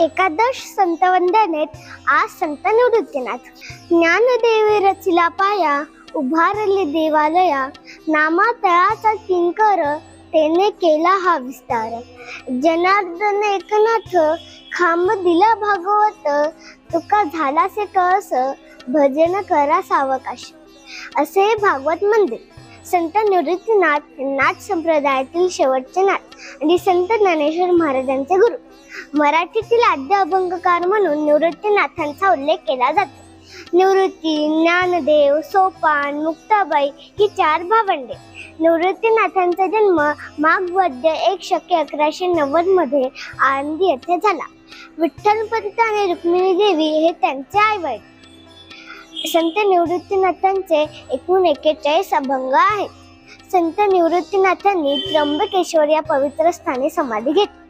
एकादश संत वंदनेत आज संत निवृत्तीनाथ ज्ञानदेवी रचिला पाया उभारले देवालया नामा तळाचा किंकर तेने केला हा विस्तार. जनार्दन एकनाथ खांब दिला भागवत तुका झालासे कळस भजन करा सावकाश. असे भागवत मंदिर. संत निवृत्तीनाथ हे नाथ संप्रदायातील शेवटचे नाथ आणि संत ज्ञानेश्वर महाराजांचे गुरु. मराठीतील आद्य अभंगकार म्हणून निवृत्तीनाथांचा उल्लेख केला जातो. निवृत्ती ज्ञानदेव सोपान मुक्ताबाई ही चार भावंडे. निवृत्तीनाथांचा जन्म माघवद्य एक शके अकराशे नव्वदमध्ये आनंदी येथे झाला. विठ्ठलपंत आणि रुक्मिणी देवी हे त्यांचे आई वडील संत निवृत्तीनाथांचे एकूण एकेचाळीस अभंग आहेत. संत निवृत्तीनाथांनी त्र्यंबकेश्वर या पवित्र स्थानी समाधी घेतली.